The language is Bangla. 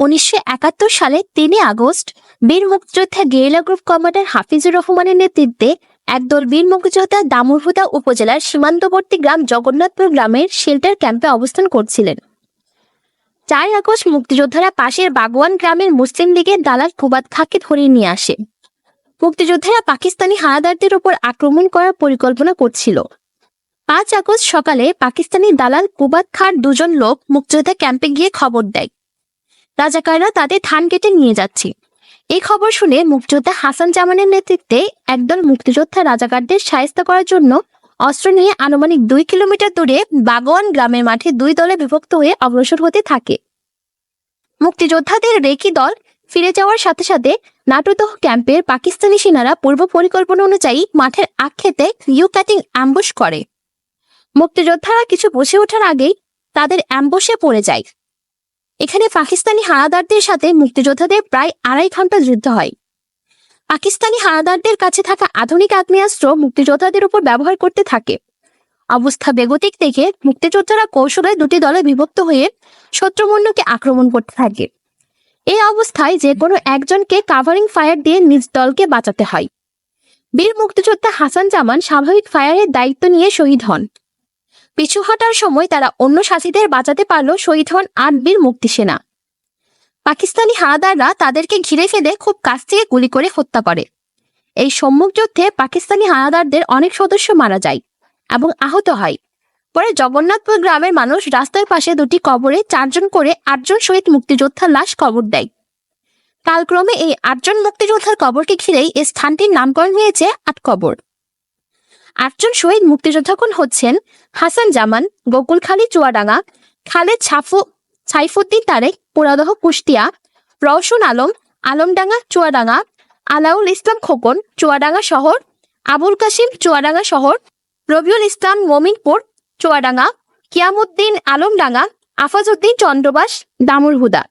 উনিশশো একাত্তর সালে তিনই আগস্ট বীর মুক্তিযোদ্ধা গেরিলা গ্রুপ কমান্ডার হাফিজুর রহমানের নেতৃত্বে একদল বীর মুক্তিযোদ্ধা দামুরহুদা উপজেলার সীমান্তবর্তী গ্রাম জগন্নাথপুর গ্রামের শেল্টার ক্যাম্পে অবস্থান করছিলেন। চার আগস্ট মুক্তিযোদ্ধারা পাশের বাগওয়ান গ্রামের মুসলিম লীগের দালাল কুবাদ খাকে ধরিয়ে নিয়ে আসে। মুক্তিযোদ্ধারা পাকিস্তানি হানাদারদের উপর আক্রমণ করার পরিকল্পনা করছিল। পাঁচ আগস্ট সকালে পাকিস্তানি দালাল কুবাদ খার দুজন লোক মুক্তিযোদ্ধা ক্যাম্পে গিয়ে খবর দেয়। রাজাকাররা তাদের ধান কেটে নিয়ে যাচ্ছে। এই খবর শুনে মুক্তিযোদ্ধা হাসান জামানের নেতৃত্বে একদল মুক্তিযোদ্ধা রাজাকারদের সাহায্য করার জন্য অস্ত্র নিয়ে আনুমানিক দুই কিলোমিটার দূরে বাগওয়ান গ্রামের মাঠে দুই দলে বিভক্ত হয়ে অগ্রসর হতে থাকে। মুক্তিযোদ্ধাদের রেকি দল ফিরে যাওয়ার সাথে সাথে নাটুদহ ক্যাম্পের পাকিস্তানি সেনারা পূর্ব পরিকল্পনা অনুযায়ী মাঠের আক্ষেতে ইউ ক্যাটিং অ্যাম্বুশ করে। মুক্তিযোদ্ধারা কিছু বসে ওঠার আগেই তাদের অ্যাম্বুশে পড়ে যায়। এখানে পাকিস্তানি হানাদারদের সাথে মুক্তিযোদ্ধাদের প্রায় আড়াই ঘণ্টা যুদ্ধ হয়। পাকিস্তানি হানাদারদের কাছে থাকা আধুনিক আগ্নেয়াস্ত্র মুক্তিযোদ্ধাদের উপর ব্যবহার করতে থাকে। অবস্থা বেগতিক দেখে মুক্তিযোদ্ধারা কৌশলে দুটি দলে বিভক্ত হয়ে শত্রুমূল্যকে আক্রমণ করতে থাকে। এই অবস্থায় যে কোনো একজনকে কাভারিং ফায়ার দিয়ে নিজ দলকে বাঁচাতে হয়। বীর মুক্তিযোদ্ধা হাসান জামান স্বাভাবিক ফায়ারের দায়িত্ব নিয়ে শহীদ হন। পিছু হটার সময় তারা অন্য সাথীদের বাঁচাতে পারল শহীদ হন আট বীর মুক্তি সেনা পাকিস্তানি হানাদাররা তাদেরকে ঘিরে ফেলে খুব কাছ থেকে গুলি করে হত্যা করে। এই সম্মুখ যুদ্ধে পাকিস্তানি হানাদারদের অনেক সদস্য মারা যায় এবং আহত হয়। পরে জগন্নাথপুর গ্রামের মানুষ রাস্তার পাশে দুটি কবরে চারজন করে আটজন শহীদ মুক্তিযোদ্ধার লাশ কবর দেয়। কালক্রমে এই আটজন মুক্তিযোদ্ধার কবরকে ঘিরেই এই স্থানটির নামকরণ হয়েছে আট কবর। আটজন শহীদ মুক্তিযোদ্ধাগণ হচ্ছেন? হাসান জামান, গোকুলখালী, চুয়াডাঙ্গা, খালেদ ছাফু সাইফুদ্দিন তারেক, পুরাদহ, কুষ্টিয়া, রওশন আলম, আলমডাঙ্গা, চুয়াডাঙ্গা, আলাউল ইসলাম খোকন, চুয়াডাঙ্গা শহর, আবুল কাশিম, চুয়াডাঙ্গা শহর, রবিউল ইসলাম মমিনপুর, চুয়াডাঙ্গা, কিয়ামুদ্দিন আলমডাঙ্গা, আফাজউদ্দিন চন্দ্রবাস দামুরহুদা